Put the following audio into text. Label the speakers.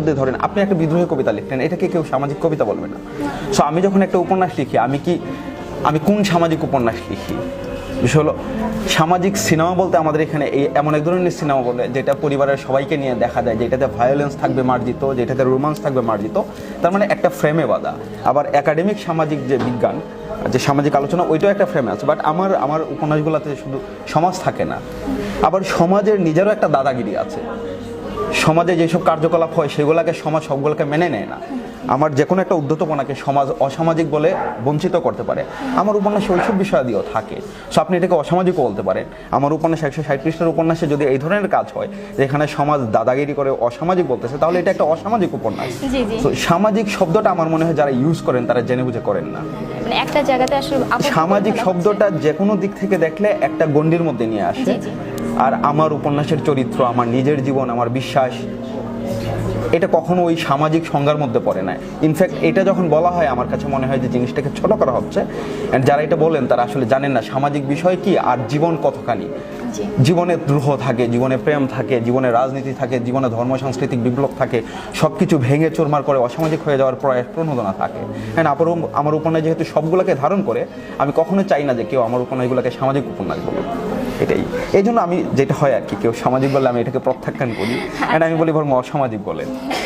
Speaker 1: মধ্যে ধরেন, আপনি একটা বিদ্রোহী কবিতা লিখলেন, এটাকে কেউ সামাজিক কবিতা বলবে না। সো আমি যখন একটা উপন্যাস লিখি, আমি কি, আমি কোন সামাজিক উপন্যাস লিখি? বিষয় হলো, সামাজিক সিনেমা বলতে আমাদের এখানে এই এমন এক ধরনের সিনেমা বলে, যেটা পরিবারের সবাইকে নিয়ে দেখা যায়, যেটাতে ভায়োলেন্স থাকবে মার্জিত, যেটাতে রোমান্স থাকবে মার্জিত, তার মানে একটা ফ্রেমে বাঁধা। আবার একাডেমিক সামাজিক যে বিজ্ঞান, যে সামাজিক আলোচনা, ওইটাও একটা ফ্রেমে আছে বাট আমার আমার উপন্যাসগুলোতে শুধু সমাজ থাকে না। আবার সমাজের নিজেরও একটা দাদাগিরি আছে। সমাজে যেসব কার্যকলাপ হয় সেগুলোকে সমাজ সবগুলোকে মেনে নেয় না। আমার যে কোনো একটা উদ্যতপনাকে সমাজ অসামাজিক বলে বঞ্চিত করতে পারে। আমার উপন্যাসে ওইসব বিষয়াদিও থাকে। সো আপনি এটাকে অসামাজিকও বলতে পারেন। আমার উপন্যাস একশো ষাট পৃষ্ঠার উপন্যাসে যদি এই ধরনের কাজ হয় যেখানে সমাজ দাদাগিরি করে অসামাজিক বলতেছে তাহলে এটা একটা অসামাজিক উপন্যাস। তো সামাজিক শব্দটা আমার মনে হয় যারা ইউজ করেন তারা জেনে বুঝে করেন না।
Speaker 2: মানে একটা জায়গাতে আসলে
Speaker 1: সামাজিক শব্দটা যে কোনো দিক থেকে দেখলে একটা গণ্ডির মধ্যে নিয়ে আসে। আর আমার উপন্যাসের চরিত্র আমার নিজের জীবন আমার বিশ্বাস এটা কখনো ওই সামাজিক সংজ্ঞার মধ্যে পড়ে না। ইনফ্যাক্ট এটা যখন বলা হয় আমার কাছে মনে হয় যে জিনিসটাকে ছোট করা হচ্ছে। And যারা এটা বলেন তারা আসলে জানেন না সামাজিক বিষয় কি আর জীবন কতখানি। জীবনে দ্রোহ থাকে জীবনে প্রেম থাকে জীবনে রাজনীতি থাকে জীবনে ধর্ম সাংস্কৃতিক বিপ্লব থাকে সব কিছু ভেঙে চোরমার করে অসামাজিক হয়ে যাওয়ার প্রয়াস প্রণোদনা থাকে। হ্যাঁ আমার আমার উপন্যাস যেহেতু সবগুলোকে ধারণ করে আমি কখনো চাই না যে কেউ আমার উপন্যাসগুলোকে সামাজিক উপন্যাস বলুক। এটাই। এই জন্য আমি যেটা হয় আর কি কেউ সামাজিক বলে আমি এটাকে প্রত্যাখ্যান করি। অ্যান্ড আমি বলি বরং অসামাজিক বলে।